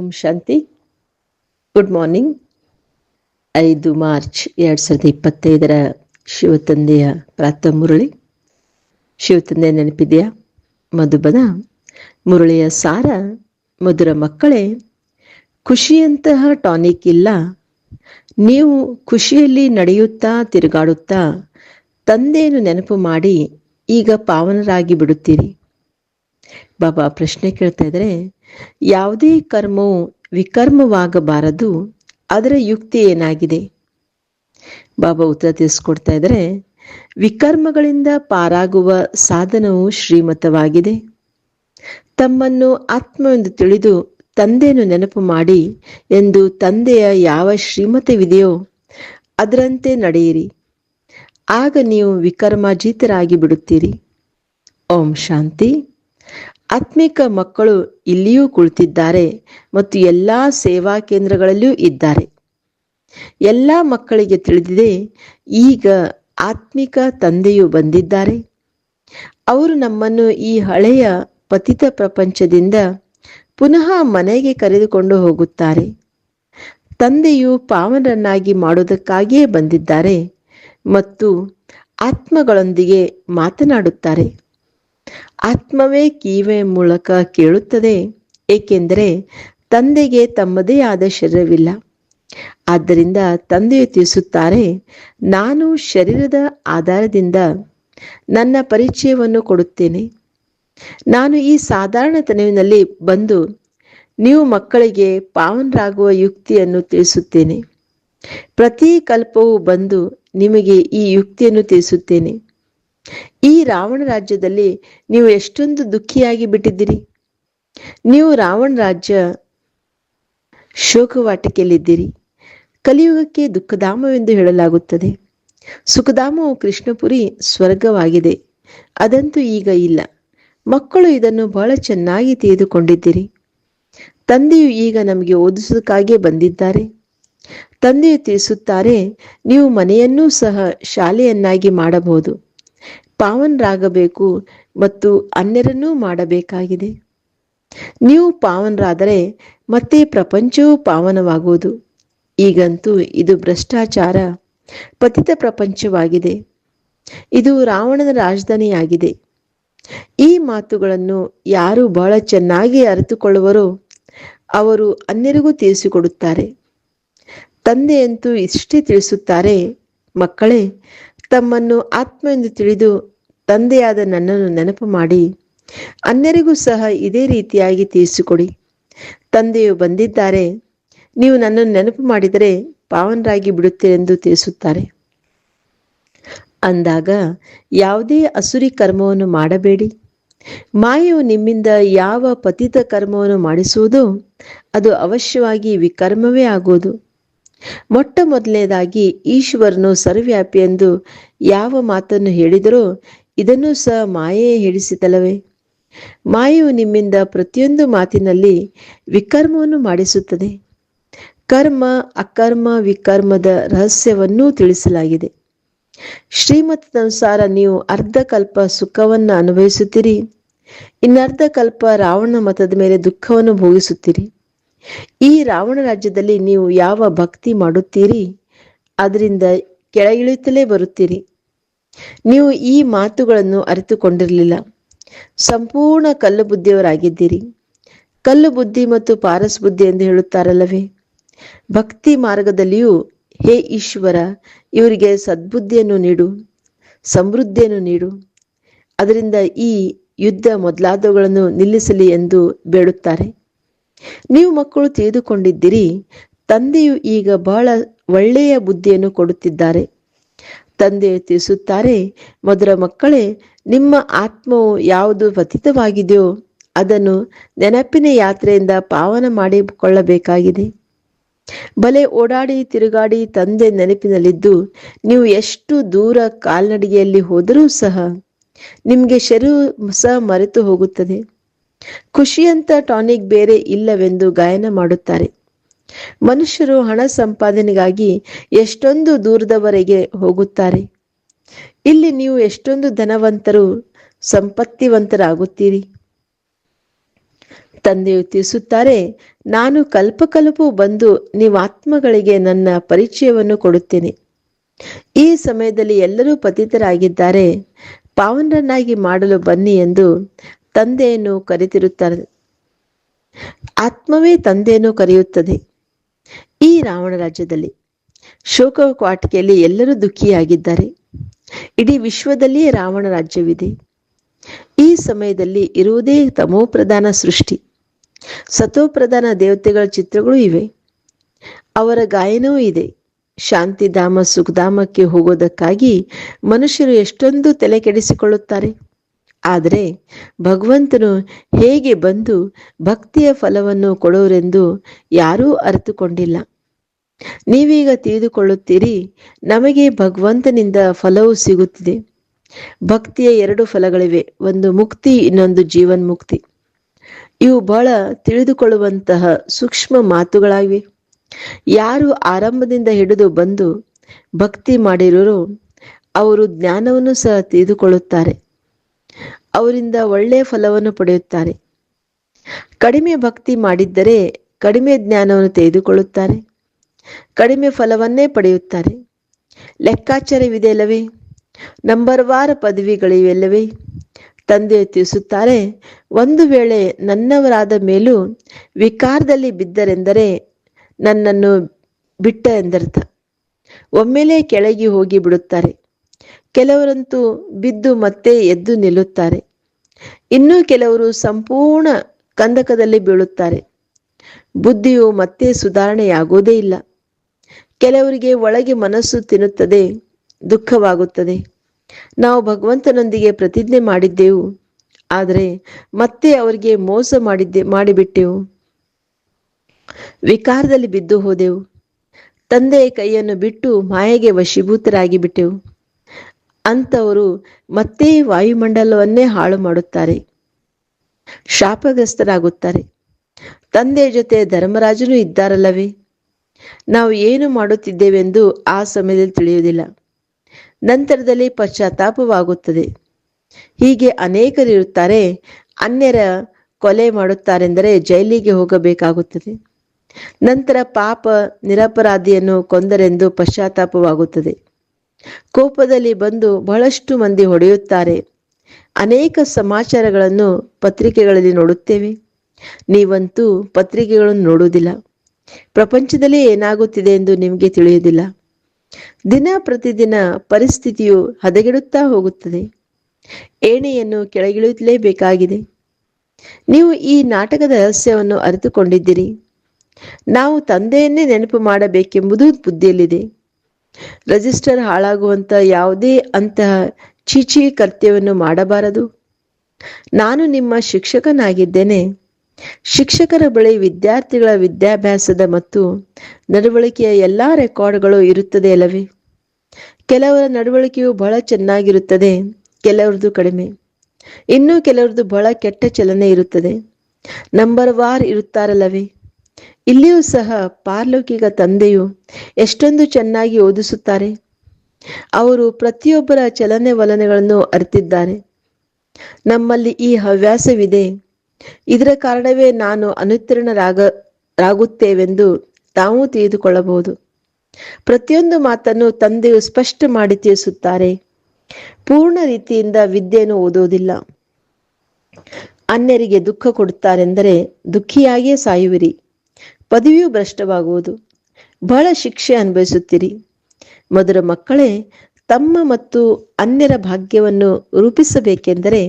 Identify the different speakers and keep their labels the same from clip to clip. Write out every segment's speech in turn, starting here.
Speaker 1: ಓಂ ಶಾಂತಿ. Good morning ಐದು March ಎರಡು ಸಾವಿರದ ಇಪ್ಪತ್ತೈದರ ಶಿವತಂದೆಯ ಪ್ರಾತಃ ಮುರಳಿ. ಶಿವತಂದೆ ನೆನಪಿದೆಯಾ? ಮಧುಬನ. ಮುರಳಿಯ ಸಾರ, ಮಧುರ ಮಕ್ಕಳೇ, ಖುಷಿಯಂತಹ ಟಾನಿಕ್ ಇಲ್ಲ. ನೀವು ಖುಷಿಯಲ್ಲಿ ನಡೆಯುತ್ತಾ, ತಿರುಗಾಡುತ್ತಾ ತಂದೆಯನ್ನು ನೆನಪು ಮಾಡಿ ಈಗ ಪಾವನರಾಗಿ ಬಿಡುತ್ತೀರಿ. ಬಾಬಾ ಪ್ರಶ್ನೆ ಕೇಳ್ತಾ ಇದ್ರೆ, ಯಾವುದೇ ಕರ್ಮವು ವಿಕರ್ಮವಾಗಬಾರದು, ಅದರ ಯುಕ್ತಿ ಏನಾಗಿದೆ? ಬಾಬಾ ಉತ್ತರ ತಿಳಿಸ್ಕೊಡ್ತಾ ಇದ್ರೆ, ವಿಕರ್ಮಗಳಿಂದ ಪಾರಾಗುವ ಸಾಧನವು ಶ್ರೀಮತವಾಗಿದೆ. ತಮ್ಮನ್ನು ಆತ್ಮವೆಂದು ತಿಳಿದು ತಂದೆಯನ್ನು ನೆನಪು ಮಾಡಿ ಎಂದು ತಂದೆಯ ಯಾವ ಶ್ರೀಮತವಿದೆಯೋ ಅದರಂತೆ ನಡೆಯಿರಿ. ಆಗ ನೀವು ವಿಕರ್ಮಾಜೀತರಾಗಿ ಬಿಡುತ್ತೀರಿ ಓಂ ಶಾಂತಿ. ಆತ್ಮಿಕ ಮಕ್ಕಳು ಇಲ್ಲಿಯೂ ಕುಳಿತಿದ್ದಾರೆ ಮತ್ತು ಎಲ್ಲ ಸೇವಾ ಕೇಂದ್ರಗಳಲ್ಲಿಯೂ ಇದ್ದಾರೆ. ಎಲ್ಲ ಮಕ್ಕಳಿಗೆ ತಿಳಿದಿದೆ, ಈಗ ಆತ್ಮಿಕ ತಂದೆಯು ಬಂದಿದ್ದಾರೆ. ಅವರು ನಮ್ಮನ್ನು ಈ ಹಳೆಯ ಪತಿತ ಪ್ರಪಂಚದಿಂದ ಪುನಃ ಮನೆಗೆ ಕರೆದುಕೊಂಡು ಹೋಗುತ್ತಾರೆ. ತಂದೆಯು ಪಾವನರನ್ನಾಗಿ ಮಾಡುವುದಕ್ಕಾಗಿಯೇ ಬಂದಿದ್ದಾರೆ ಮತ್ತು ಆತ್ಮಗಳೊಂದಿಗೆ ಮಾತನಾಡುತ್ತಾರೆ. ಆತ್ಮವೇ ಕೀವೆ ಮೂಲಕ ಕೇಳುತ್ತದೆ, ಏಕೆಂದರೆ ತಂದೆಗೆ ತಮ್ಮದೇ ಆದ ಶರೀರವಿಲ್ಲ. ಆದ್ದರಿಂದ ತಂದೆಯು ತಿಳಿಸುತ್ತಾರೆ, ನಾನು ಶರೀರದ ಆಧಾರದಿಂದ ನನ್ನ ಪರಿಚಯವನ್ನು ಕೊಡುತ್ತೇನೆ. ನಾನು ಈ ಸಾಧಾರಣ ತನುವಿನಲ್ಲಿ ಬಂದು ನೀವು ಮಕ್ಕಳಿಗೆ ಪಾವನರಾಗುವ ಯುಕ್ತಿಯನ್ನು ತಿಳಿಸುತ್ತೇನೆ. ಪ್ರತಿ ಕಲ್ಪವೂ ಬಂದು ನಿಮಗೆ ಈ ಯುಕ್ತಿಯನ್ನು ತಿಳಿಸುತ್ತೇನೆ. ಈ ರಾವಣ ರಾಜ್ಯದಲ್ಲಿ ನೀವು ಎಷ್ಟೊಂದು ದುಃಖಿಯಾಗಿ ಬಿಟ್ಟಿದ್ದೀರಿ? ನೀವು ರಾವಣ ರಾಜ್ಯ ಶೋಕವಾಟಿಕೆಯಲ್ಲಿದ್ದೀರಿ. ಕಲಿಯುಗಕ್ಕೆ ದುಃಖಧಾಮವೆಂದು ಹೇಳಲಾಗುತ್ತದೆ. ಸುಖಧಾಮವು ಕೃಷ್ಣಪುರಿ ಸ್ವರ್ಗವಾಗಿದೆ. ಅದಂತೂ ಈಗ ಇಲ್ಲ. ಮಕ್ಕಳು ಇದನ್ನು ಬಹಳ ಚೆನ್ನಾಗಿ ತಿಳಿದುಕೊಂಡಿದ್ದೀರಿ. ತಂದೆಯು ಈಗ ನಮಗೆ ಓದಿಸೋದಕ್ಕಾಗಿಯೇ ಬಂದಿದ್ದಾರೆ. ತಂದೆಯು ತಿಳಿಸುತ್ತಾರೆ, ನೀವು ಮನೆಯನ್ನೂ ಸಹ ಶಾಲೆಯನ್ನಾಗಿ ಮಾಡಬಹುದು. ಪಾವನರಾಗಬೇಕು ಮತ್ತು ಅನ್ಯರನ್ನೂ ಮಾಡಬೇಕಾಗಿದೆ. ನೀವು ಪಾವನರಾದರೆ ಮತ್ತೆ ಪ್ರಪಂಚವೂ ಪಾವನವಾಗುವುದು. ಈಗಂತೂ ಇದು ಭ್ರಷ್ಟಾಚಾರ, ಪತಿತ ಪ್ರಪಂಚವಾಗಿದೆ. ಇದು ರಾವಣನ ರಾಜಧಾನಿಯಾಗಿದೆ. ಈ ಮಾತುಗಳನ್ನು ಯಾರು ಬಹಳ ಚೆನ್ನಾಗಿ ಅರಿತುಕೊಳ್ಳುವರೋ ಅವರು ಅನ್ಯರಿಗೂ ತಿಳಿಸಿಕೊಡುತ್ತಾರೆ. ತಂದೆಯಂತೂ ಇಷ್ಟೇ ತಿಳಿಸುತ್ತಾರೆ, ಮಕ್ಕಳೇ, ತಮ್ಮನ್ನು ಆತ್ಮ ಎಂದು ತಿಳಿದು ತಂದೆಯಾದ ನನ್ನನ್ನು ನೆನಪು ಮಾಡಿ, ಅನ್ಯರಿಗೂ ಸಹ ಇದೇ ರೀತಿಯಾಗಿ ತೀರಿಸಿಕೊಡಿ. ತಂದೆಯು ಬಂದಿದ್ದಾರೆ, ನೀವು ನನ್ನನ್ನು ನೆನಪು ಮಾಡಿದರೆ ಪಾವನರಾಗಿ ಬಿಡುತ್ತೀರೆಂದು ತಿಳಿಸುತ್ತಾರೆ. ಅಂದಾಗ, ಯಾವುದೇ ಅಸುರಿ ಕರ್ಮವನ್ನು ಮಾಡಬೇಡಿ. ಮಾಯವು ನಿಮ್ಮಿಂದ ಯಾವ ಪತಿತ ಕರ್ಮವನ್ನು ಮಾಡಿಸುವುದೋ, ಅದು ಅವಶ್ಯವಾಗಿ ವಿಕರ್ಮವೇ ಆಗುವುದು. ಮೊಟ್ಟ ಮೊದಲನೇದಾಗಿ ಈಶ್ವರನು ಸರ್ವ್ಯಾಪಿ ಎಂದು ಯಾವ ಮಾತನ್ನು ಹೇಳಿದರೋ ಇದನ್ನು ಸಹ ಮಾಯೆಯೇ ಹೇಳಿಸಿತಲ್ಲವೇ? ಮಾಯೆಯು ನಿಮ್ಮಿಂದ ಪ್ರತಿಯೊಂದು ಮಾತಿನಲ್ಲಿ ವಿಕರ್ಮವನ್ನು ಮಾಡಿಸುತ್ತದೆ. ಕರ್ಮ, ಅಕರ್ಮ, ವಿಕರ್ಮದ ರಹಸ್ಯವನ್ನೂ ತಿಳಿಸಲಾಗಿದೆ. ಶ್ರೀಮತದನುಸಾರ ನೀವು ಅರ್ಧ ಕಲ್ಪ ಸುಖವನ್ನು ಅನುಭವಿಸುತ್ತೀರಿ. ಇನ್ನರ್ಧ ಕಲ್ಪ ರಾವಣ ಮತದ ಮೇಲೆ ದುಃಖವನ್ನು ಭೋಗಿಸುತ್ತೀರಿ. ಈ ರಾವಣ ರಾಜ್ಯದಲ್ಲಿ ನೀವು ಯಾವ ಭಕ್ತಿ ಮಾಡುತ್ತೀರಿ? ಅದರಿಂದ ಕೆಳಗಿಳಿಯುತ್ತಲೇ ಬರುತ್ತೀರಿ. ನೀವು ಈ ಮಾತುಗಳನ್ನು ಅರಿತುಕೊಂಡಿರಲಿಲ್ಲ. ಸಂಪೂರ್ಣ ಕಲ್ಲು ಬುದ್ಧಿಯವರಾಗಿದ್ದೀರಿ ಕಲ್ಲು ಬುದ್ಧಿ ಮತ್ತು ಪಾರಸ್ ಬುದ್ಧಿ ಎಂದು ಹೇಳುತ್ತಾರಲ್ಲವೇ? ಭಕ್ತಿ ಮಾರ್ಗದಲ್ಲಿಯೂ ಹೇ ಈಶ್ವರ, ಇವರಿಗೆ ಸದ್ಬುದ್ಧಿಯನ್ನು ನೀಡು, ಸಮೃದ್ಧಿಯನ್ನು ನೀಡು. ಅದರಿಂದ ಈ ಯುದ್ಧ ಮೊದಲಾದವುಗಳನ್ನು ನಿಲ್ಲಿಸಲಿ ಎಂದು ಬೇಡುತ್ತಾರೆ. ನೀವು ಮಕ್ಕಳು ತಿಳಿದುಕೊಂಡಿದ್ದೀರಿ, ತಂದೆಯು ಈಗ ಬಹಳ ಒಳ್ಳೆಯ ಬುದ್ಧಿಯನ್ನು ಕೊಡುತ್ತಿದ್ದಾರೆ. ತಂದೆಯು ತಿಳಿಸುತ್ತಾರೆ ಮೊದಲ ಮಕ್ಕಳೇ, ನಿಮ್ಮ ಆತ್ಮವು ಯಾವುದು ಪತಿತವಾಗಿದೆಯೋ ಅದನ್ನು ನೆನಪಿನ ಯಾತ್ರೆಯಿಂದ ಪಾವನ ಮಾಡಿಕೊಳ್ಳಬೇಕಾಗಿದೆ. ಬಲೆ ಓಡಾಡಿ ತಿರುಗಾಡಿ ತಂದೆ ನೆನಪಿನಲ್ಲಿದ್ದು, ನೀವು ಎಷ್ಟು ದೂರ ಕಾಲ್ನಡಿಗೆಯಲ್ಲಿ ಹೋದರೂ ಸಹ ನಿಮಗೆ ಶರೀರ ಸಹ ಮರೆತು ಹೋಗುತ್ತದೆ. ಖುಷಿಯಂತ ಟಾನಿಕ್ ಬೇರೆ ಇಲ್ಲವೆಂದು ಗಾಯನ ಮಾಡುತ್ತಾರೆ. ಮನುಷ್ಯರು ಹಣ ಸಂಪಾದನೆಗಾಗಿ ಎಷ್ಟೊಂದು ದೂರದವರೆಗೆ ಹೋಗುತ್ತಾರೆ? ಇಲ್ಲಿ ನೀವು ಎಷ್ಟೊಂದು ಧನವಂತರು, ಸಂಪತ್ತಿವಂತರಾಗುತ್ತೀರಿ? ತಂದೆಯು ತಿಳಿಸುತ್ತಾರೆ, ನಾನು ಕಲ್ಪಕಲ್ಪು ಬಂದು ನೀವು ಆತ್ಮಗಳಿಗೆ ನನ್ನ ಪರಿಚಯವನ್ನು ಕೊಡುತ್ತೇನೆ. ಈ ಸಮಯದಲ್ಲಿ ಎಲ್ಲರೂ ಪತಿತರಾಗಿದ್ದಾರೆ. ಪಾವನರನ್ನಾಗಿ ಮಾಡಲು ಬನ್ನಿ ಎಂದು ತಂದೆಯನ್ನು ಕರೆತಿರುತ್ತಾರೆ. ಆತ್ಮವೇ ತಂದೆಯನ್ನು ಕರೆಯುತ್ತದೆ. ಈ ರಾವಣ ರಾಜ್ಯದಲ್ಲಿ ಶೋಕ ಕ್ವಾಟಿಕೆಯಲ್ಲಿ ಎಲ್ಲರೂ ದುಃಖಿಯಾಗಿದ್ದಾರೆ. ಇಡೀ ವಿಶ್ವದಲ್ಲಿಯೇ ರಾವಣ ರಾಜ್ಯವಿದೆ. ಈ ಸಮಯದಲ್ಲಿ ಇರುವುದೇ ತಮೋಪ್ರಧಾನ ಸೃಷ್ಟಿ. ಸತೋಪ್ರಧಾನ ದೇವತೆಗಳ ಚಿತ್ರಗಳು ಇವೆ. ಅವರ ಗಾಯನವೂ ಇದೆ. ಶಾಂತಿಧಾಮ ಸುಖಧಾಮಕ್ಕೆ ಹೋಗೋದಕ್ಕಾಗಿ ಮನುಷ್ಯರು ಎಷ್ಟೊಂದು ತಲೆ ಕೆಡಿಸಿಕೊಳ್ಳುತ್ತಾರೆ ಆದರೆ ಭಗವಂತನು ಹೇಗೆ ಬಂದು ಭಕ್ತಿಯ ಫಲವನ್ನು ಕೊಡೋರೆಂದು ಯಾರೂ ಅರಿತುಕೊಂಡಿಲ್ಲ. ನೀವೀಗ ತಿಳಿದುಕೊಳ್ಳುತ್ತೀರಿ, ನಮಗೆ ಭಗವಂತನಿಂದ ಫಲವು ಸಿಗುತ್ತಿದೆ. ಭಕ್ತಿಯ ಎರಡು ಫಲಗಳಿವೆ, ಒಂದು ಮುಕ್ತಿ, ಇನ್ನೊಂದು ಜೀವನ್ ಮುಕ್ತಿ ಇವು ಬಹಳ ತಿಳಿದುಕೊಳ್ಳುವಂತಹ ಸೂಕ್ಷ್ಮ ಮಾತುಗಳಾಗಿವೆ. ಯಾರು ಆರಂಭದಿಂದ ಹಿಡಿದು ಬಂದು ಭಕ್ತಿ ಮಾಡಿರೋರು ಅವರು ಜ್ಞಾನವನ್ನು ಸಹ ತಿಳಿದುಕೊಳ್ಳುತ್ತಾರೆ. ಅವರಿಂದ ಒಳ್ಳೆಯ ಫಲವನ್ನು ಪಡೆಯುತ್ತಾರೆ ಕಡಿಮೆ ಭಕ್ತಿ ಮಾಡಿದ್ದರೆ ಕಡಿಮೆ ಜ್ಞಾನವನ್ನು ತೆಗೆದುಕೊಳ್ಳುತ್ತಾರೆ ಕಡಿಮೆ ಫಲವನ್ನೇ ಪಡೆಯುತ್ತಾರೆ ಲೆಕ್ಕಾಚಾರವಿದೆ ಅಲ್ಲವೇ ನಂಬರ್ ವಾರ ಪದವಿಗಳಿವೆಲ್ಲವೇ ತಂದೆ ತಿಳಿಸುತ್ತಾರೆ, ಒಂದು ವೇಳೆ ನನ್ನವರಾದ ಮೇಲೂ ವಿಕಾರದಲ್ಲಿ ಬಿದ್ದರೆಂದರೆ ನನ್ನನ್ನು ಬಿಟ್ಟ ಎಂದರ್ಥ ಒಮ್ಮೆಲೇ ಕೆಳಗೆ ಹೋಗಿ ಬಿಡುತ್ತಾರೆ. ಕೆಲವರಂತೂ ಬಿದ್ದು ಮತ್ತೆ ಎದ್ದು ನಿಲ್ಲುತ್ತಾರೆ. ಇನ್ನು ಕೆಲವರು ಸಂಪೂರ್ಣ ಕಂದಕದಲ್ಲಿ ಬೀಳುತ್ತಾರೆ. ಬುದ್ಧಿಯು ಮತ್ತೆ ಸುಧಾರಣೆಯಾಗುವುದೇ ಇಲ್ಲ. ಕೆಲವರಿಗೆ ಒಳಗೆ ಮನಸ್ಸು ತಿನ್ನುತ್ತದೆ, ದುಃಖವಾಗುತ್ತದೆ. ನಾವು ಭಗವಂತನೊಂದಿಗೆ ಪ್ರತಿಜ್ಞೆ ಮಾಡಿದ್ದೆವು. ಆದರೆ ಮತ್ತೆ ಅವರಿಗೆ ಮೋಸ ಮಾಡಿದ್ದೆ, ಮಾಡಿಬಿಟ್ಟೆವು. ವಿಕಾರದಲ್ಲಿ ಬಿದ್ದು ಹೋದೆವು. ತಂದೆಯ ಕೈಯನ್ನು ಬಿಟ್ಟು ಮಾಯೆಗೆ ವಶೀಭೂತರಾಗಿ ಬಿಟ್ಟೆವು ಅಂಥವರು ಮತ್ತೆ ವಾಯುಮಂಡಲವನ್ನೇ ಹಾಳು ಮಾಡುತ್ತಾರೆ. ಶಾಪಗ್ರಸ್ತರಾಗುತ್ತಾರೆ. ತಂದೆಯ ಜೊತೆ ಧರ್ಮರಾಜನು ಇದ್ದಾರಲ್ಲವೇ? ನಾವು ಏನು ಮಾಡುತ್ತಿದ್ದೇವೆಂದು ಆ ಸಮಯದಲ್ಲಿ ತಿಳಿಯುವುದಿಲ್ಲ. ನಂತರದಲ್ಲಿ ಪಶ್ಚಾತ್ತಾಪವಾಗುತ್ತದೆ. ಹೀಗೆ ಅನೇಕರಿರುತ್ತಾರೆ ಅನ್ಯರ ಕೊಲೆ ಮಾಡುತ್ತಾರೆಂದರೆ ಜೈಲಿಗೆ ಹೋಗಬೇಕಾಗುತ್ತದೆ. ನಂತರ ಪಾಪ ನಿರಪರಾಧಿಯನ್ನು ಕೊಂದರೆಂದು ಪಶ್ಚಾತ್ತಾಪವಾಗುತ್ತದೆ. ಕೋಪದಲ್ಲಿ ಬಂದು ಬಹಳಷ್ಟು ಮಂದಿ ಹೊಡೆಯುತ್ತಾರೆ. ಅನೇಕ ಸಮಾಚಾರಗಳನ್ನು ಪತ್ರಿಕೆಗಳಲ್ಲಿ ನೋಡುತ್ತೇವೆ. ನೀವಂತೂ ಪತ್ರಿಕೆಗಳನ್ನು ನೋಡುವುದಿಲ್ಲ. ಪ್ರಪಂಚದಲ್ಲಿ ಏನಾಗುತ್ತಿದೆ ಎಂದು ನಿಮಗೆ ತಿಳಿಯುವುದಿಲ್ಲ. ದಿನ ಪ್ರತಿದಿನ ಪರಿಸ್ಥಿತಿಯು ಹದಗೆಡುತ್ತಾ ಹೋಗುತ್ತದೆ. ಏಣೆಯನ್ನು ಕೆಳಗಿಳಿಯಲೇಬೇಕಾಗಿದೆ. ನೀವು ಈ ನಾಟಕದ ರಹಸ್ಯವನ್ನು ಅರಿತುಕೊಂಡಿದ್ದೀರಿ. ನಾವು ತಂದೆಯನ್ನೇ ನೆನಪು ಮಾಡಬೇಕೆಂಬುದು ಬುದ್ಧಿಯಲ್ಲಿದೆ. ರಿಜಿಸ್ಟರ್ ಹಾಳಾಗುವಂತ ಯಾವುದೇ ಅಂತಹ ಚೀಚಿ ಕೃತ್ಯವನ್ನು ಮಾಡಬಾರದು. ನಾನು ನಿಮ್ಮ ಶಿಕ್ಷಕನಾಗಿದ್ದೇನೆ. ಶಿಕ್ಷಕರ ಬಳಿ ವಿದ್ಯಾರ್ಥಿಗಳ ವಿದ್ಯಾಭ್ಯಾಸದ ಮತ್ತು ನಡವಳಿಕೆಯ ಎಲ್ಲಾ ರೆಕಾರ್ಡ್ಗಳು ಇರುತ್ತದೆ ಅಲ್ಲವೇ? ಕೆಲವರ ನಡವಳಿಕೆಯು ಬಹಳ ಚೆನ್ನಾಗಿರುತ್ತದೆ, ಕೆಲವರದು ಕಡಿಮೆ. ಇನ್ನೂ ಕೆಲವರದು ಬಹಳ ಕೆಟ್ಟ ಚಲನೆ ಇರುತ್ತದೆ. ನಂಬರ್ ವಾರ್ ಇರುತ್ತಾರಲ್ಲವೇ? ಇಲ್ಲಿಯೂ ಸಹ ಪಾರ್ಲೌಕಿಕ ತಂದೆಯು ಎಷ್ಟೊಂದು ಚೆನ್ನಾಗಿ ಓದಿಸುತ್ತಾರೆ. ಅವರು ಪ್ರತಿಯೊಬ್ಬರ ಚಲನೆ ವಲನೆಗಳನ್ನು ಅರಿತಿದ್ದಾರೆ. ನಮ್ಮಲ್ಲಿ ಈ ಹವ್ಯಾಸವಿದೆ. ಇದರ ಕಾರಣವೇ ನಾನು ಅನುತ್ತೀರ್ಣರಾಗ, ರಾಗುತ್ತೇವೆಂದು ತಾವು ತಿಳಿದುಕೊಳ್ಳಬಹುದು. ಪ್ರತಿಯೊಂದು ಮಾತನ್ನು ತಂದೆಯು ಸ್ಪಷ್ಟ ಮಾಡಿ ತಿಳಿಸುತ್ತಾರೆ. ಪೂರ್ಣ ರೀತಿಯಿಂದ ವಿದ್ಯೆಯನ್ನು ಓದುವುದಿಲ್ಲ. ಅನ್ಯರಿಗೆ ದುಃಖ ಕೊಡುತ್ತಾರೆಂದರೆ ದುಃಖಿಯಾಗಿಯೇ ಸಾಯುವಿರಿ. ಪದವಿಯು ಭ್ರಷ್ಟವಾಗುವುದು. ಬಹಳ ಶಿಕ್ಷೆ ಅನುಭವಿಸುತ್ತೀರಿ. ಮೊದಲ ಮಕ್ಕಳೇ, ತಮ್ಮ ಮತ್ತು ಅನ್ಯರ ಭಾಗ್ಯವನ್ನು ರೂಪಿಸಬೇಕೆಂದರೆ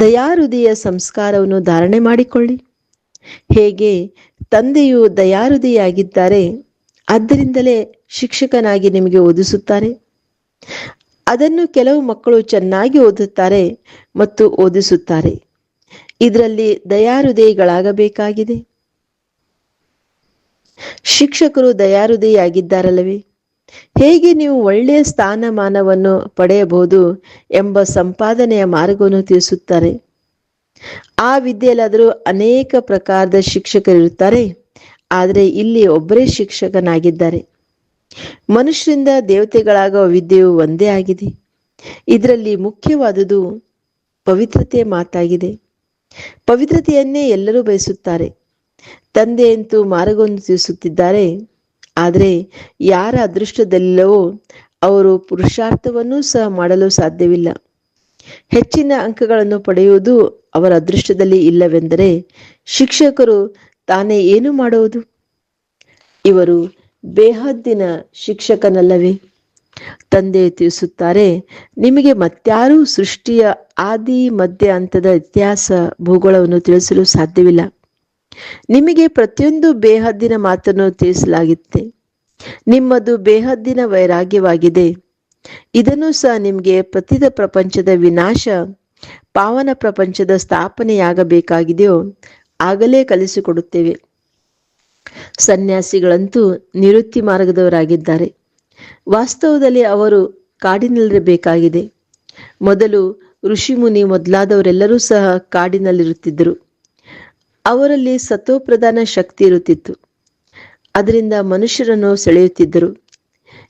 Speaker 1: ದಯಾರುದಿಯ ಸಂಸ್ಕಾರವನ್ನು ಧಾರಣೆ ಮಾಡಿಕೊಳ್ಳಿ. ಹೇಗೆ ತಂದೆಯು ದಯಾರುದಿಯಾಗಿದ್ದಾರೆ, ಆದ್ದರಿಂದಲೇ ಶಿಕ್ಷಕನಾಗಿ ನಿಮಗೆ ಓದಿಸುತ್ತಾರೆ. ಅದನ್ನು ಕೆಲವು ಮಕ್ಕಳು ಚೆನ್ನಾಗಿ ಓದುತ್ತಾರೆ ಮತ್ತು ಓದಿಸುತ್ತಾರೆ. ಇದರಲ್ಲಿ ದಯಾಹೃದಯಗಳಾಗಬೇಕಾಗಿದೆ ಶಿಕ್ಷಕರು ದಯಾರುದಿಯಾಗಿದ್ದಾರಲ್ಲವೇ? ಹೇಗೆ ನೀವು ಒಳ್ಳೆಯ ಸ್ಥಾನಮಾನವನ್ನು ಪಡೆಯಬಹುದು ಎಂಬ ಸಂಪಾದನೆಯ ಮಾರ್ಗವನ್ನು ತಿಳಿಸುತ್ತಾರೆ? ಆ ವಿದ್ಯೆಯಲ್ಲಾದರೂ ಅನೇಕ ಪ್ರಕಾರದ ಶಿಕ್ಷಕರಿರುತ್ತಾರೆ, ಆದರೆ ಇಲ್ಲಿ ಒಬ್ಬರೇ ಶಿಕ್ಷಕನಾಗಿದ್ದಾರೆ. ಮನುಷ್ಯರಿಂದ ದೇವತೆಗಳಾಗುವ ವಿದ್ಯೆಯು ಒಂದೇ ಆಗಿದೆ. ಇದರಲ್ಲಿ ಮುಖ್ಯವಾದುದು ಪವಿತ್ರತೆ ಮಾತಾಗಿದೆ. ಪವಿತ್ರತೆಯನ್ನೇ ಎಲ್ಲರೂ ಬಯಸುತ್ತಾರೆ. ತಂದೆಯಂತೂ ಮಾರ್ಗವನ್ನು ತಿಳಿಸುತ್ತಿದ್ದಾರೆ ಆದರೆ ಯಾರ ಅದೃಷ್ಟದಲ್ಲಿಲ್ಲವೋ ಅವರು ಪುರುಷಾರ್ಥವನ್ನೂ ಸಹ ಮಾಡಲು ಸಾಧ್ಯವಿಲ್ಲ. ಹೆಚ್ಚಿನ ಅಂಕಗಳನ್ನು ಪಡೆಯುವುದು ಅವರ ಅದೃಷ್ಟದಲ್ಲಿ ಇಲ್ಲವೆಂದರೆ ಶಿಕ್ಷಕರು ತಾನೇ ಏನು ಮಾಡುವುದು? ಇವರು ಬೇಹದ್ದಿನ ಶಿಕ್ಷಕನಲ್ಲವೇ? ತಂದೆ ತಿಳಿಸುತ್ತಾರೆ, ನಿಮಗೆ ಮತ್ಯಾರೂ ಸೃಷ್ಟಿಯ ಆದಿ, ಮಧ್ಯ, ಹಂತದ ಇತಿಹಾಸ, ಭೂಗೋಳವನ್ನು ತಿಳಿಸಲು ಸಾಧ್ಯವಿಲ್ಲ. ನಿಮಗೆ ಪ್ರತಿಯೊಂದು ಬೇಹದ್ದಿನ ಮಾತನ್ನು ತಿಳಿಸಲಾಗುತ್ತೆ. ನಿಮ್ಮದು ಬೇಹದ್ದಿನ ವೈರಾಗ್ಯವಾಗಿದೆ. ಇದನ್ನು ಸಹ ನಿಮಗೆ ಪ್ರತಿದ ಪ್ರಪಂಚದ ವಿನಾಶ, ಪಾವನ ಪ್ರಪಂಚದ ಸ್ಥಾಪನೆಯಾಗಬೇಕಾಗಿದೆಯೋ ಆಗಲೇ ಕಲಿಸಿಕೊಡುತ್ತೇವೆ. ಸನ್ಯಾಸಿಗಳಂತೂ ನಿವೃತ್ತಿ ಮಾರ್ಗದವರಾಗಿದ್ದಾರೆ. ವಾಸ್ತವದಲ್ಲಿ ಅವರು ಕಾಡಿನಲ್ಲಿರಬೇಕಾಗಿದೆ. ಮೊದಲು ಋಷಿ ಮುನಿ ಮೊದಲಾದವರೆಲ್ಲರೂ ಸಹ ಕಾಡಿನಲ್ಲಿರುತ್ತಿದ್ದರು. ಅವರಲ್ಲಿ ಸತ್ವಪ್ರಧಾನ ಶಕ್ತಿ ಇರುತ್ತಿತ್ತು. ಅದರಿಂದ ಮನುಷ್ಯರನ್ನು ಸೆಳೆಯುತ್ತಿದ್ದರು.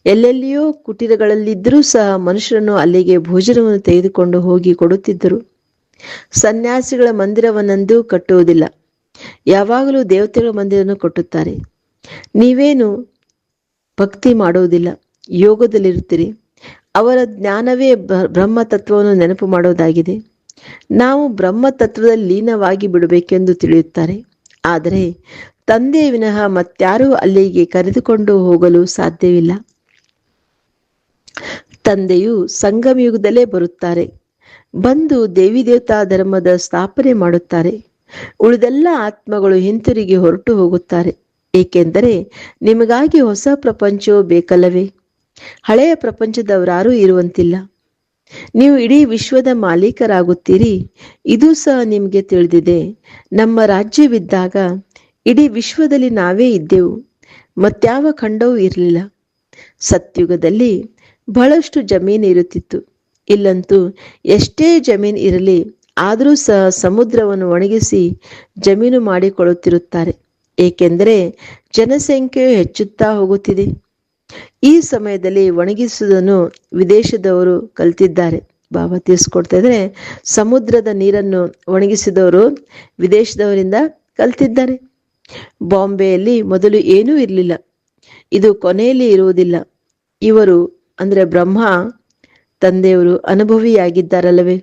Speaker 1: ಎಲ್ಲೆಲ್ಲಿಯೋ ಕುಟೀರಗಳಲ್ಲಿದ್ದರೂ ಸಹ ಮನುಷ್ಯರನ್ನು ಅಲ್ಲಿಗೆ ಭೋಜನವನ್ನು ತೆಗೆದುಕೊಂಡು ಹೋಗಿ ಕೊಡುತ್ತಿದ್ದರು. ಸನ್ಯಾಸಿಗಳ ಮಂದಿರವನ್ನಂದು ಕಟ್ಟುವುದಿಲ್ಲ. ಯಾವಾಗಲೂ ದೇವತೆಗಳ ಮಂದಿರವನ್ನು ಕಟ್ಟುತ್ತಾರೆ. ನೀವೇನು ಭಕ್ತಿ ಮಾಡುವುದಿಲ್ಲ, ಯೋಗದಲ್ಲಿರುತ್ತೀರಿ. ಅವರ ಜ್ಞಾನವೇ ಬ್ರಹ್ಮ ತತ್ವವನ್ನು ನೆನಪು ಮಾಡುವುದಾಗಿದೆ. ನಾವು ಬ್ರಹ್ಮ ತತ್ವದಲ್ಲಿ ಲೀನವಾಗಿ ಬಿಡಬೇಕೆಂದು ತಿಳಿಯುತ್ತಾರೆ. ಆದರೆ ತಂದೆ ವಿನಃ ಮತ್ಯಾರೂ ಅಲ್ಲಿಗೆ ಕರೆದುಕೊಂಡು ಹೋಗಲು ಸಾಧ್ಯವಿಲ್ಲ. ತಂದೆಯು ಸಂಗಮಯುಗದಲ್ಲೇ ಬರುತ್ತಾರೆ. ಬಂದು ದೇವಿ ದೇವತಾ ಧರ್ಮದ ಸ್ಥಾಪನೆ ಮಾಡುತ್ತಾರೆ. ಉಳಿದೆಲ್ಲ ಆತ್ಮಗಳು ಹಿಂತಿರುಗಿ ಹೊರಟು ಹೋಗುತ್ತಾರೆ. ಏಕೆಂದರೆ ನಿಮಗಾಗಿ ಹೊಸ ಪ್ರಪಂಚವೂ ಬೇಕಲ್ಲವೇ? ಹಳೆಯ ಪ್ರಪಂಚದವರಾರೂ ಇರುವಂತಿಲ್ಲ. ನೀವು ಇಡೀ ವಿಶ್ವದ ಮಾಲೀಕರಾಗುತ್ತೀರಿ. ಇದು ಸಹ ನಿಮಗೆ ತಿಳಿದಿದೆ. ನಮ್ಮ ರಾಜ್ಯವಿದ್ದಾಗ ಇಡೀ ವಿಶ್ವದಲ್ಲಿ ನಾವೇ ಇದ್ದೆವು. ಮತ್ಯಾವ ಖಂಡವೂ ಇರಲಿಲ್ಲ. ಸತ್ಯುಗದಲ್ಲಿ ಬಹಳಷ್ಟು ಜಮೀನು ಇರುತ್ತಿತ್ತು. ಇಲ್ಲಂತೂ ಎಷ್ಟೇ ಜಮೀನು ಇರಲಿ, ಆದರೂ ಸಹ ಸಮುದ್ರವನ್ನು ಒಣಗಿಸಿ ಜಮೀನು ಮಾಡಿಕೊಳ್ಳುತ್ತಿರುತ್ತಾರೆ. ಏಕೆಂದರೆ ಜನಸಂಖ್ಯೆಯು ಹೆಚ್ಚುತ್ತಾ ಹೋಗುತ್ತಿದೆ. ಈ ಸಮಯದಲ್ಲಿ ಒಣಗಿಸುವುದನ್ನು ವಿದೇಶದವರು ಕಲ್ತಿದ್ದಾರೆ. ಬಾಬಾ ತಿಳಿಸ್ಕೊಡ್ತಾ ಇದ್ರೆ ಸಮುದ್ರದ ನೀರನ್ನು ಒಣಗಿಸಿದವರು ವಿದೇಶದವರಿಂದ ಕಲ್ತಿದ್ದಾರೆ. ಬಾಂಬೆಯಲ್ಲಿ ಮೊದಲು ಏನೂ ಇರಲಿಲ್ಲ. ಇದು ಕೊನೆಯಲ್ಲಿ ಇರುವುದಿಲ್ಲ. ಇವರು, ಅಂದ್ರೆ ಬ್ರಹ್ಮ, ತಂದೆಯವರು ಅನುಭವಿಯಾಗಿದ್ದಾರಲ್ಲವೇ?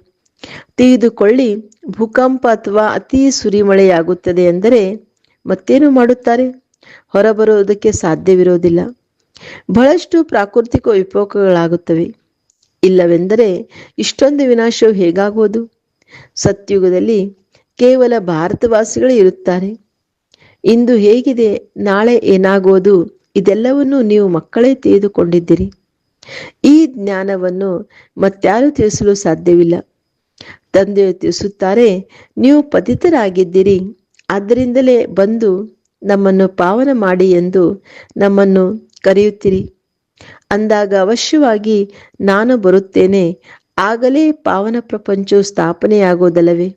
Speaker 1: ತೆಗೆದುಕೊಳ್ಳಿ ಭೂಕಂಪ ಅಥವಾ ಅತಿ ಸುರಿಮಳೆಯಾಗುತ್ತದೆ ಎಂದರೆ ಮತ್ತೇನು ಮಾಡುತ್ತಾರೆ? ಹೊರಬರುವುದಕ್ಕೆ ಸಾಧ್ಯವಿರೋದಿಲ್ಲ ಬಹಳಷ್ಟು ಪ್ರಾಕೃತಿಕ ವಿಪೋಕಗಳಾಗುತ್ತವೆ ಇಲ್ಲವೆಂದರೆ ಇಷ್ಟೊಂದು ವಿನಾಶವು ಹೇಗಾಗುವುದು? ಸತ್ಯುಗದಲ್ಲಿ ಕೇವಲ ಭಾರತವಾಸಿಗಳೇ ಇರುತ್ತಾರೆ. ಇಂದು ಹೇಗಿದೆ, ನಾಳೆ ಏನಾಗುವುದು? ಇದೆಲ್ಲವನ್ನು ನೀವು ಮಕ್ಕಳೇ ತಿಳಿದುಕೊಂಡಿದ್ದೀರಿ. ಈ ಜ್ಞಾನವನ್ನು ಮತ್ಯಾರು ತಿಳಿಸಲು ಸಾಧ್ಯವಿಲ್ಲ. ತಂದೆಯು ತಿಳಿಸುತ್ತಾರೆ, ನೀವು ಪತಿತರಾಗಿದ್ದೀರಿ. ಆದ್ದರಿಂದಲೇ ಬಂದು ನಮ್ಮನ್ನು ಪಾವನ ಮಾಡಿ ಎಂದು ನಮ್ಮನ್ನು ಕರೆಯುತ್ತೀರಿ. ಅಂದಾಗ ಅವಶ್ಯವಾಗಿ ನಾನು ಬರುತ್ತೇನೆ. ಆಗಲೇ ಪಾವನ ಪ್ರಪಂಚವು ಸ್ಥಾಪನೆಯಾಗೋದಲ್ಲವೇ?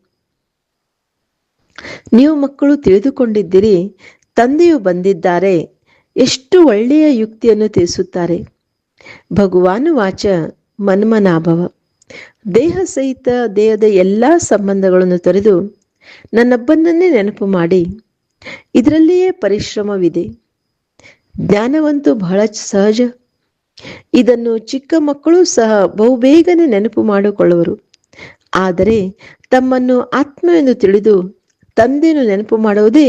Speaker 1: ನೀವು ಮಕ್ಕಳು ತಿಳಿದುಕೊಂಡಿದ್ದೀರಿ, ತಂದೆಯು ಬಂದಿದ್ದಾರೆ, ಎಷ್ಟು ಒಳ್ಳೆಯ ಯುಕ್ತಿಯನ್ನು ತಿಳಿಸುತ್ತಾರೆ. ಭಗವಾನು ವಾಚ ಮನ್ಮನಾಭವ. ದೇಹ ಸಹಿತ ದೇಹದ ಎಲ್ಲ ಸಂಬಂಧಗಳನ್ನು ತೊರೆದು ನನ್ನೊಬ್ಬನನ್ನೇ ನೆನಪು ಮಾಡಿ. ಇದರಲ್ಲಿಯೇ ಪರಿಶ್ರಮವಿದೆ. ಜ್ಞಾನವಂತೂ ಬಹಳ ಸಹಜ. ಇದನ್ನು ಚಿಕ್ಕ ಮಕ್ಕಳು ಸಹ ಬಹುಬೇಗನೆ ನೆನಪು ಮಾಡಿಕೊಳ್ಳುವರು. ಆದರೆ ತಮ್ಮನ್ನು ಆತ್ಮ ಎಂದು ತಿಳಿದು ತಂದೆಯನ್ನು ನೆನಪು ಮಾಡುವುದೇ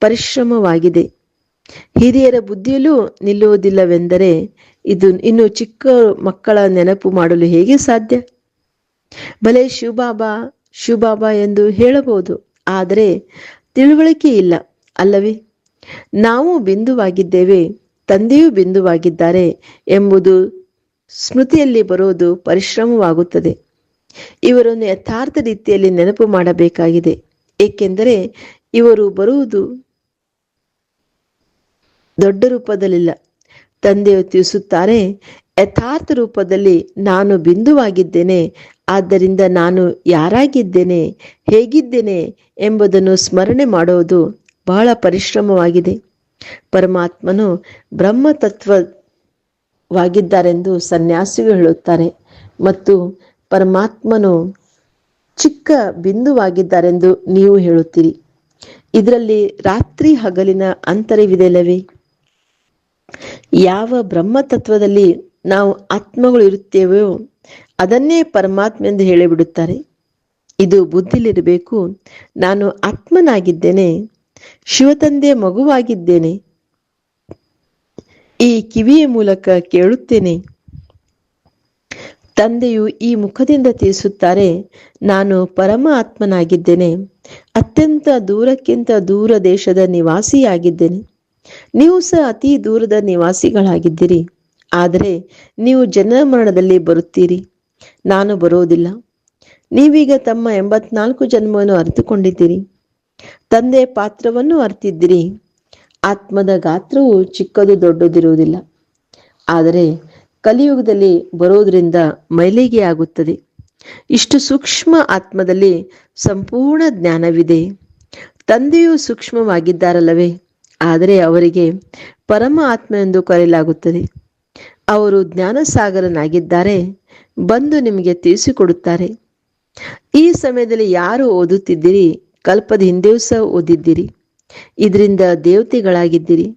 Speaker 1: ಪರಿಶ್ರಮವಾಗಿದೆ. ಹಿರಿಯರ ಬುದ್ಧಿಯಲ್ಲೂ ನಿಲ್ಲುವುದಿಲ್ಲವೆಂದರೆ ಇದು ಇನ್ನು ಚಿಕ್ಕ ಮಕ್ಕಳ ನೆನಪು ಮಾಡಲು ಹೇಗೆ ಸಾಧ್ಯ? ಭಲೆ ಶಿವಬಾಬಾ ಶಿವಬಾಬಾ ಎಂದು ಹೇಳಬಹುದು. ಆದರೆ ತಿಳುವಳಿಕೆ ಇಲ್ಲ, ಅಲ್ಲವೇ? ನಾವು ಬಿಂದುವಾಗಿದ್ದೇವೆ, ತಂದೆಯೂ ಬಿಂದುವಾಗಿದ್ದಾರೆ ಎಂಬುದು ಸ್ಮೃತಿಯಲ್ಲಿ ಬರುವುದು ಪರಿಶ್ರಮವಾಗುತ್ತದೆ. ಇವರನ್ನು ಯಥಾರ್ಥ ರೀತಿಯಲ್ಲಿ ನೆನಪು ಮಾಡಬೇಕಾಗಿದೆ, ಏಕೆಂದರೆ ಇವರು ಬರುವುದು ದೊಡ್ಡ ರೂಪದಲ್ಲಿಲ್ಲ. ತಂದೆಯು ತಿಳಿಸುತ್ತಾರೆ, ಯಥಾರ್ಥ ರೂಪದಲ್ಲಿ ನಾನು ಬಿಂದುವಾಗಿದ್ದೇನೆ, ಆದ್ದರಿಂದ ನಾನು ಯಾರಾಗಿದ್ದೇನೆ, ಹೇಗಿದ್ದೇನೆ ಎಂಬುದನ್ನು ಸ್ಮರಣೆ ಮಾಡುವುದು ಬಹಳ ಪರಿಶ್ರಮವಾಗಿದೆ. ಪರಮಾತ್ಮನು ಬ್ರಹ್ಮತತ್ವವಾಗಿದ್ದಾರೆಂದು ಸನ್ಯಾಸಿಗಳು ಹೇಳುತ್ತಾರೆ ಮತ್ತು ಪರಮಾತ್ಮನು ಚಿಕ್ಕ ಬಿಂದುವಾಗಿದ್ದಾರೆಂದು ನೀವು ಹೇಳುತ್ತೀರಿ. ಇದರಲ್ಲಿ ರಾತ್ರಿ ಹಗಲಿನ ಅಂತರವಿದೆಯಲ್ಲವೇ? ಯಾವ ಬ್ರಹ್ಮತತ್ವದಲ್ಲಿ ನಾವು ಆತ್ಮಗಳು ಇರುತ್ತೇವೆಯೋ ಅದನ್ನೇ ಪರಮಾತ್ಮ ಎಂದು ಹೇಳಿಬಿಡುತ್ತಾರೆ. ಇದು ಬುದ್ಧಿಲಿರಬೇಕು ನಾನು ಆತ್ಮನಾಗಿದ್ದೇನೆ. ಶಿವತಂದೆ ಮಗುವಾಗಿದ್ದೇನೆ. ಈ ಕಿವಿಯ ಮೂಲಕ ಕೇಳುತ್ತೇನೆ. ತಂದೆಯು ಈ ಮುಖದಿಂದ ತಿಳಿಸುತ್ತಾರೆ, ನಾನು ಪರಮ ಆತ್ಮನಾಗಿದ್ದೇನೆ ಅತ್ಯಂತ ದೂರಕ್ಕಿಂತ ದೂರ ದೇಶದ ನಿವಾಸಿಯಾಗಿದ್ದೇನೆ. ನೀವು ಸಹ ಅತಿ ದೂರದ ನಿವಾಸಿಗಳಾಗಿದ್ದೀರಿ. ಆದರೆ ನೀವು ಜನಮರಣದಲ್ಲಿ ಬರುತ್ತೀರಿ. ನಾನು ಬರುವುದಿಲ್ಲ. ನೀವೀಗ ತಮ್ಮ ಎಂಬತ್ನಾಲ್ಕು ಜನ್ಮವನ್ನು ಅರಿತುಕೊಂಡಿದ್ದೀರಿ. ತಂದೆ ಪಾತ್ರವನ್ನು ಅರ್ತಿದ್ದೀರಿ. ಆತ್ಮದ ಗಾತ್ರವು ಚಿಕ್ಕದು ದೊಡ್ಡದಿರುವುದಿಲ್ಲ. ಆದರೆ ಕಲಿಯುಗದಲ್ಲಿ ಬರೋದರಿಂದ ಮೈಲಿಗೆ ಆಗುತ್ತದೆ. ಇಷ್ಟು ಸೂಕ್ಷ್ಮ ಆತ್ಮದಲ್ಲಿ ಸಂಪೂರ್ಣ ಜ್ಞಾನವಿದೆ. ತಂದೆಯು ಸೂಕ್ಷ್ಮವಾಗಿದ್ದಾರಲ್ಲವೇ? ಆದರೆ ಅವರಿಗೆ ಪರಮ ಆತ್ಮ ಎಂದು ಕರೆಯಲಾಗುತ್ತದೆ. ಅವರು ಜ್ಞಾನಸಾಗರನಾಗಿದ್ದಾರೆ. ಬಂದು ನಿಮಗೆ ತಿಳಿಸಿಕೊಡುತ್ತಾರೆ. ಈ ಸಮಯದಲ್ಲಿ ಯಾರು ಓದುತ್ತಿದ್ದೀರಿ? ಕಲ್ಪದ ಹಿಂದೆಯೂ ಸಹ ಓದಿದ್ದೀರಿ. ಇದರಿಂದ ದೇವತೆಗಳಾಗಿದ್ದೀರಿ.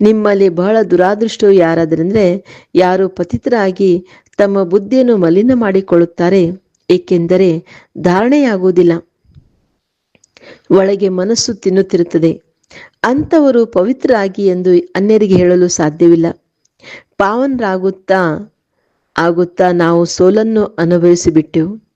Speaker 1: ನಿಮ್ಮಲ್ಲಿ ಬಹಳ ದುರಾದೃಷ್ಟವು ಯಾರಾದ್ರಂದ್ರೆ, ಯಾರು ಪತಿತರಾಗಿ ತಮ್ಮ ಬುದ್ಧಿಯನ್ನು ಮಲಿನ ಮಾಡಿಕೊಳ್ಳುತ್ತಾರೆ, ಏಕೆಂದರೆ ಧಾರಣೆಯಾಗುವುದಿಲ್ಲ. ಒಳಗೆ ಮನಸ್ಸು ತಿನ್ನುತ್ತಿರುತ್ತದೆ. ಅಂಥವರು ಪವಿತ್ರರಾಗಿ ಎಂದು ಅನ್ಯರಿಗೆ ಹೇಳಲು ಸಾಧ್ಯವಿಲ್ಲ. ಪಾವನರಾಗುತ್ತಾ, ಆಗುತ್ತಾ ನಾವು ಸೋಲನ್ನು ಅನುಭವಿಸಿಬಿಟ್ಟೆವು.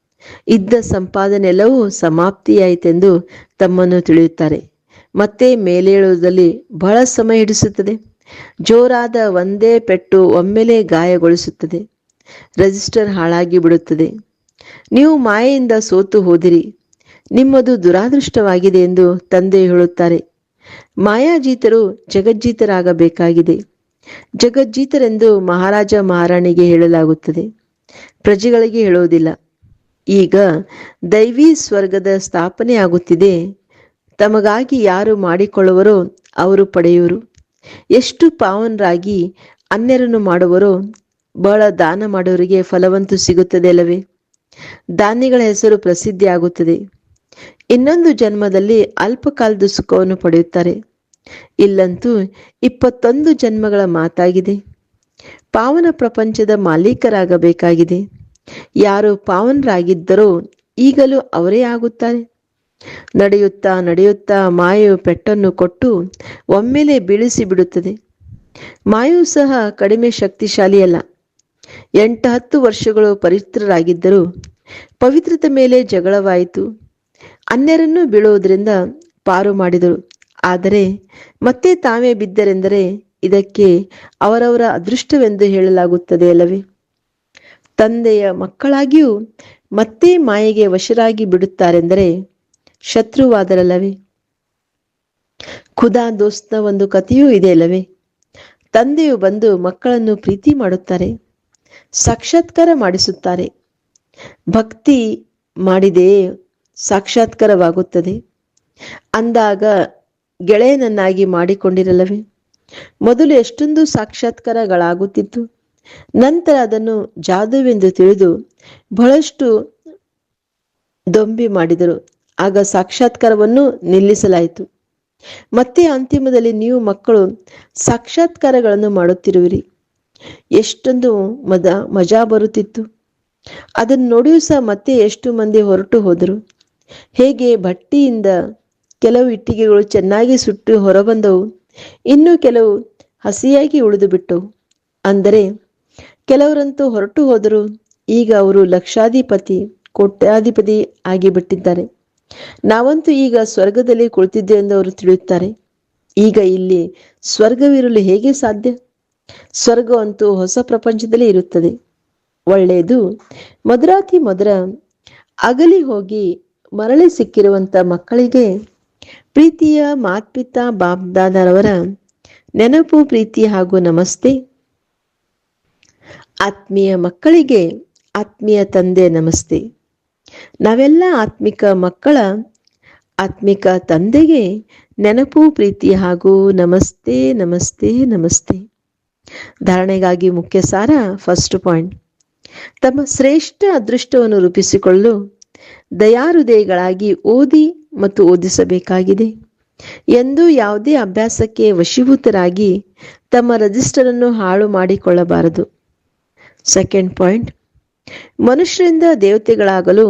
Speaker 1: ಇದ್ದ ಸಂಪಾದನೆಲ್ಲವೂ ಸಮಾಪ್ತಿಯಾಯಿತೆಂದು ತಮ್ಮನ್ನು ತಿಳಿಯುತ್ತಾರೆ. ಮತ್ತೆ ಮೇಲೇಳುವುದರಲ್ಲಿ ಬಹಳ ಸಮಯ ಹಿಡಿಸುತ್ತದೆ. ಜೋರಾದ ಒಂದೇ ಪೆಟ್ಟು ಒಮ್ಮೆಲೆ ಗಾಯಗೊಳಿಸುತ್ತದೆ. ರೆಜಿಸ್ಟರ್ ಹಾಳಾಗಿ ಬಿಡುತ್ತದೆ. ನೀವು ಮಾಯೆಯಿಂದ ಸೋತು ಹೋದಿರಿ. ನಿಮ್ಮದು ದುರಾದೃಷ್ಟವಾಗಿದೆ ಎಂದು ತಂದೆ ಹೇಳುತ್ತಾರೆ. ಮಾಯಾಜೀತರು ಜಗಜ್ಜೀತರಾಗಬೇಕಾಗಿದೆ. ಜಗಜ್ಜೀತರೆಂದು ಮಹಾರಾಜ ಮಹಾರಾಣಿಗೆ ಹೇಳಲಾಗುತ್ತದೆ. ಪ್ರಜೆಗಳಿಗೆ ಹೇಳುವುದಿಲ್ಲ. ಈಗ ದೈವಿ ಸ್ವರ್ಗದ ಸ್ಥಾಪನೆ ಆಗುತ್ತಿದೆ ತಮಗಾಗಿ ಯಾರು ಮಾಡಿಕೊಳ್ಳುವರೋ ಅವರು ಪಡೆಯುವರು. ಎಷ್ಟು ಪಾವನರಾಗಿ ಅನ್ಯರನ್ನು ಮಾಡುವರೋ ಬಹಳ ದಾನ ಮಾಡುವರಿಗೆ ಫಲವಂತೂ ಸಿಗುತ್ತದೆ ಅಲ್ಲವೇ ದಾನಿಗಳ ಹೆಸರು ಪ್ರಸಿದ್ಧಿಯಾಗುತ್ತದೆ. ಇನ್ನೊಂದು ಜನ್ಮದಲ್ಲಿ ಅಲ್ಪಕಾಲದ ಸುಖವನ್ನು ಪಡೆಯುತ್ತಾರೆ. ಇಲ್ಲಂತೂ ಇಪ್ಪತ್ತೊಂದು ಜನ್ಮಗಳ ಮಾತಾಗಿದೆ. ಪಾವನ ಪ್ರಪಂಚದ ಮಾಲೀಕರಾಗಬೇಕಾಗಿದೆ. ಯಾರು ಪಾವನರಾಗಿದ್ದರೋ ಈಗಲೂ ಅವರೇ ಆಗುತ್ತಾರೆ. ನಡೆಯುತ್ತಾ ನಡೆಯುತ್ತಾ ಮಾಯು ಪೆಟ್ಟನ್ನು ಕೊಟ್ಟು ಒಮ್ಮೆಲೆ ಬೀಳಿಸಿ ಬಿಡುತ್ತದೆ ಮಾಯು ಸಹ ಕಡಿಮೆ ಶಕ್ತಿಶಾಲಿಯಲ್ಲ. ಎಂಟು ಹತ್ತು ವರ್ಷಗಳು ಪವಿತ್ರರಾಗಿದ್ದರು ಪವಿತ್ರತೆ ಮೇಲೆ ಜಗಳವಾಯಿತು. ಅನ್ಯರನ್ನು ಬೀಳುವುದರಿಂದ ಪಾರು ಮಾಡಿದರು. ಆದರೆ ಮತ್ತೆ ತಾವೇ ಬಿದ್ದರೆಂದರೆ ಇದಕ್ಕೆ ಅವರವರ ಅದೃಷ್ಟವೆಂದು ಹೇಳಲಾಗುತ್ತದೆ ಅಲ್ಲವೇ? ತಂದೆಯ ಮಕ್ಕಳಾಗಿಯೂ ಮತ್ತೆ ಮಾಯೆಗೆ ವಶರಾಗಿ ಬಿಡುತ್ತಾರೆಂದರೆ ಶತ್ರುವಾದರಲ್ಲವೇ? ಖುದಾ ದೋಸ್ತ್ನ ಒಂದು ಕಥೆಯೂ ಇದೆ ಅಲ್ಲವೇ? ತಂದೆಯು ಬಂದು ಮಕ್ಕಳನ್ನು ಪ್ರೀತಿ ಮಾಡುತ್ತಾರೆ, ಸಾಕ್ಷಾತ್ಕಾರ ಮಾಡಿಸುತ್ತಾರೆ. ಭಕ್ತಿ ಮಾಡಿದೆ ಸಾಕ್ಷಾತ್ಕಾರವಾಗುತ್ತದೆ. ಅಂದಾಗ ಗೆಳೆಯನನ್ನಾಗಿ ಮಾಡಿಕೊಂಡಿರಲ್ಲವೇ? ಮೊದಲು ಎಷ್ಟೊಂದು ಸಾಕ್ಷಾತ್ಕಾರಗಳಾಗುತ್ತಿತ್ತು. ನಂತರ ಅದನ್ನು ಜಾದುವೆಂದು ತಿಳಿದು ಬಹಳಷ್ಟು ದೊಂಬಿ ಮಾಡಿದರು. ಆಗ ಸಾಕ್ಷಾತ್ಕಾರವನ್ನು ನಿಲ್ಲಿಸಲಾಯಿತು. ಮತ್ತೆ ಅಂತಿಮದಲ್ಲಿ ನೀವು ಮಕ್ಕಳು ಸಾಕ್ಷಾತ್ಕಾರಗಳನ್ನು ಮಾಡುತ್ತಿರುವಿರಿ. ಎಷ್ಟೊಂದು ಮದ, ಮಜಾ ಬರುತ್ತಿತ್ತು. ಅದನ್ನು ನೋಡಿಯೂ ಸಹ ಮತ್ತೆ ಎಷ್ಟು ಮಂದಿ ಹೊರಟು ಹೋದರು. ಹೇಗೆ ಭಟ್ಟಿಯಿಂದ ಕೆಲವು ಇಟ್ಟಿಗೆಗಳು ಚೆನ್ನಾಗಿ ಸುಟ್ಟು ಹೊರಬಂದವು, ಇನ್ನು ಕೆಲವು ಹಸಿಯಾಗಿ ಉಳಿದು ಬಿಟ್ಟವು ಅಂದರೆ ಕೆಲವರಂತೂ ಹೊರಟು ಹೋದರು ಈಗ ಅವರು ಲಕ್ಷಾಧಿಪತಿ, ಕೋಟ್ಯಾಧಿಪತಿ ಆಗಿಬಿಟ್ಟಿದ್ದಾರೆ. ನಾವಂತೂ ಈಗ ಸ್ವರ್ಗದಲ್ಲಿ ಕುಳಿತಿದ್ದೆ ಎಂದು ಅವರು ತಿಳಿಯುತ್ತಾರೆ. ಈಗ ಇಲ್ಲಿ ಸ್ವರ್ಗವಿರಲು ಹೇಗೆ ಸಾಧ್ಯ? ಸ್ವರ್ಗವಂತೂ ಹೊಸ ಪ್ರಪಂಚದಲ್ಲಿ ಇರುತ್ತದೆ. ಒಳ್ಳೆಯದು ಮಧುರಾತಿ ಮಧುರ ಅಗಲಿ ಹೋಗಿ ಮರಳಿ ಸಿಕ್ಕಿರುವಂತ ಮಕ್ಕಳಿಗೆ ಪ್ರೀತಿಯ ಮಾತ್ಪಿತಾ ಬಾಬ್ದಾದರವರ ನೆನಪು, ಪ್ರೀತಿ ಹಾಗೂ ನಮಸ್ತೆ. ಆತ್ಮೀಯ ಮಕ್ಕಳಿಗೆ ಆತ್ಮೀಯ ತಂದೆ ನಮಸ್ತೆ. ನಾವೆಲ್ಲ ಆತ್ಮಿಕ ಮಕ್ಕಳ, ಆತ್ಮಿಕ ತಂದೆಗೆ ನೆನಪು, ಪ್ರೀತಿ ಹಾಗೂ ನಮಸ್ತೆ ನಮಸ್ತೆ ನಮಸ್ತೆ. ಧಾರಣೆಗಾಗಿ ಮುಖ್ಯ ಸಾರ ಫಸ್ಟ್ ಪಾಯಿಂಟ್ ತಮ್ಮ ಶ್ರೇಷ್ಠ ಅದೃಷ್ಟವನ್ನು ರೂಪಿಸಿಕೊಳ್ಳಲು ದಯಾಹೃದಯಗಳಾಗಿ ಓದಿ ಮತ್ತು ಓದಿಸಬೇಕಾಗಿದೆ. ಎಂದು ಯಾವುದೇ ಅಭ್ಯಾಸಕ್ಕೆ ವಶೀಭೂತರಾಗಿ ತಮ್ಮ ರಜಿಸ್ಟರ್ ಅನ್ನು ಹಾಳು ಮಾಡಿಕೊಳ್ಳಬಾರದು. ಸೆಕೆಂಡ್ ಪಾಯಿಂಟ್ ಮನುಷ್ಯರಿಂದ ದೇವತೆಗಳಾಗಲು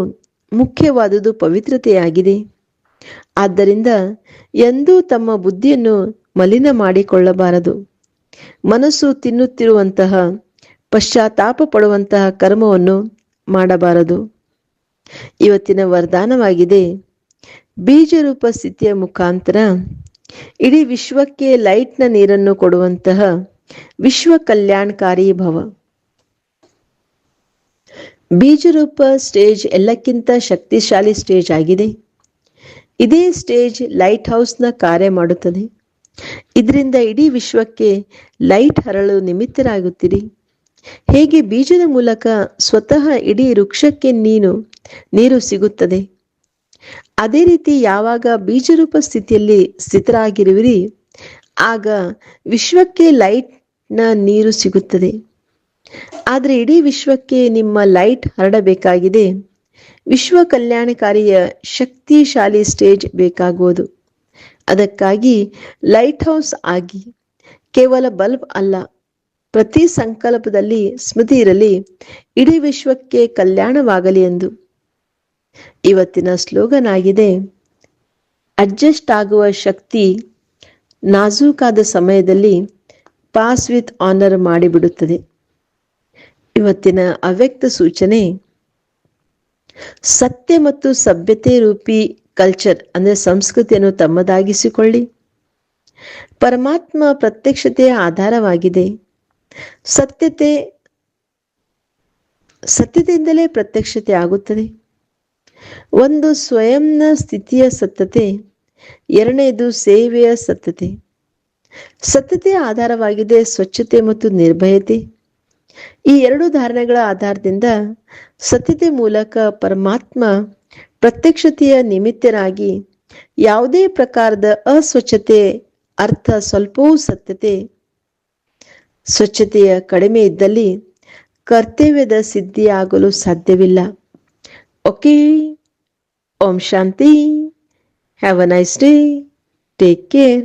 Speaker 1: ಮುಖ್ಯವಾದುದು ಪವಿತ್ರತೆಯಾಗಿದೆ. ಆದ್ದರಿಂದ ಎಂದೂ ತಮ್ಮ ಬುದ್ಧಿಯನ್ನು ಮಲಿನ ಮಾಡಿಕೊಳ್ಳಬಾರದು. ಮನಸ್ಸು ತಿನ್ನುತ್ತಿರುವಂತಹ, ಪಶ್ಚಾತ್ತಾಪ ಪಡುವಂತಹ ಕರ್ಮವನ್ನು ಮಾಡಬಾರದು. ಇವತ್ತಿನ ವರದಾನವಾಗಿದೆ, ಬೀಜರೂಪ ಸ್ಥಿತಿಯ ಮುಖಾಂತರ ಇಡೀ ವಿಶ್ವಕ್ಕೆ ಲೈಟ್ನ ನೀರನ್ನು ಕೊಡುವಂತಹ ವಿಶ್ವ ಕಲ್ಯಾಣಕಾರಿ ಭವ. ಬೀಜರೂಪ ಸ್ಟೇಜ್ ಎಲ್ಲಕ್ಕಿಂತ ಶಕ್ತಿಶಾಲಿ ಸ್ಟೇಜ್ ಆಗಿದೆ. ಇದೇ ಸ್ಟೇಜ್ ಲೈಟ್ ಹೌಸ್ನ ಕಾರ್ಯ ಮಾಡುತ್ತದೆ. ಇದರಿಂದ ಇಡೀ ವಿಶ್ವಕ್ಕೆ ಲೈಟ್ ಹರಳು ನಿಮಿತ್ತರಾಗುತ್ತೀರಿ. ಹೇಗೆ ಬೀಜದ ಮೂಲಕ ಸ್ವತಃ ಇಡೀ ವೃಕ್ಷಕ್ಕೆ ನೀನು, ನೀರು ಸಿಗುತ್ತದೆ. ಅದೇ ರೀತಿ ಯಾವಾಗ ಬೀಜರೂಪ ಸ್ಥಿತಿಯಲ್ಲಿ ಸ್ಥಿತರಾಗಿರುವಿರಿ, ಆಗ ವಿಶ್ವಕ್ಕೆ ಲೈಟ್ನ ನೀರು ಸಿಗುತ್ತದೆ. ಆದರೆ ಇಡೀ ವಿಶ್ವಕ್ಕೆ ನಿಮ್ಮ ಲೈಟ್ ಹರಡಬೇಕಾಗಿದೆ. ವಿಶ್ವ ಕಲ್ಯಾಣಕಾರಿಯ ಶಕ್ತಿಶಾಲಿ ಸ್ಟೇಜ್ ಬೇಕಾಗುವುದು. ಅದಕ್ಕಾಗಿ ಲೈಟ್ ಹೌಸ್ ಆಗಿ ಕೇವಲ ಬಲ್ಬ್ ಅಲ್ಲ, ಪ್ರತಿ ಸಂಕಲ್ಪದಲ್ಲಿ ಸ್ಮೃತಿ ಇರಲಿ, ಇಡೀ ವಿಶ್ವಕ್ಕೆ ಕಲ್ಯಾಣವಾಗಲಿ ಎಂದು. ಇವತ್ತಿನ ಸ್ಲೋಗನ್ ಆಗಿದೆ, ಅಡ್ಜಸ್ಟ್ ಆಗುವ ಶಕ್ತಿ ನಾಜೂಕಾದ ಸಮಯದಲ್ಲಿ ಪಾಸ್ ವಿತ್ ಆನರ್ ಮಾಡಿಬಿಡುತ್ತದೆ. ಇವತ್ತಿನ ಅವ್ಯಕ್ತ ಸೂಚನೆ, ಸತ್ಯ ಮತ್ತು ಸಭ್ಯತೆ ರೂಪಿ ಕಲ್ಚರ್ ಅಂದ್ರೆ ಸಂಸ್ಕೃತಿಯನ್ನು ತಮ್ಮದಾಗಿಸಿಕೊಳ್ಳಿ. ಪರಮಾತ್ಮ ಪ್ರತ್ಯಕ್ಷತೆಯ ಆಧಾರವಾಗಿದೆ. ಸತ್ಯತೆ, ಸತ್ಯತೆಯಿಂದಲೇ ಪ್ರತ್ಯಕ್ಷತೆ ಆಗುತ್ತದೆ. ಒಂದು ಸ್ವಯಂನ ಸ್ಥಿತಿಯ ಸತ್ಯತೆ ಎರಡನೆಯದು ಸೇವೆಯ ಸತ್ಯತೆ. ಸತ್ಯತೆಯ ಆಧಾರವಾಗಿದೆ ಸ್ವಚ್ಛತೆ ಮತ್ತು ನಿರ್ಭಯತೆ. ಈ ಎರಡು ಧಾರಣೆಗಳ ಆಧಾರದಿಂದ ಸತ್ಯತೆ ಮೂಲಕ ಪರಮಾತ್ಮ ಪ್ರತ್ಯಕ್ಷತೆಯ ನಿಮಿತ್ತರಾಗಿ ಯಾವುದೇ ಪ್ರಕಾರದ ಅಸ್ವಚ್ಛತೆ, ಅರ್ಥ ಸ್ವಲ್ಪವೂ ಸತ್ಯತೆ, ಸ್ವಚ್ಛತೆಯ ಕಡಿಮೆ ಇದ್ದಲ್ಲಿ ಕರ್ತವ್ಯದ ಸಿದ್ಧಿಯಾಗಲು ಸಾಧ್ಯವಿಲ್ಲ. ಓಕೆ, ಓಂ ಶಾಂತಿ, have a nice day, take care.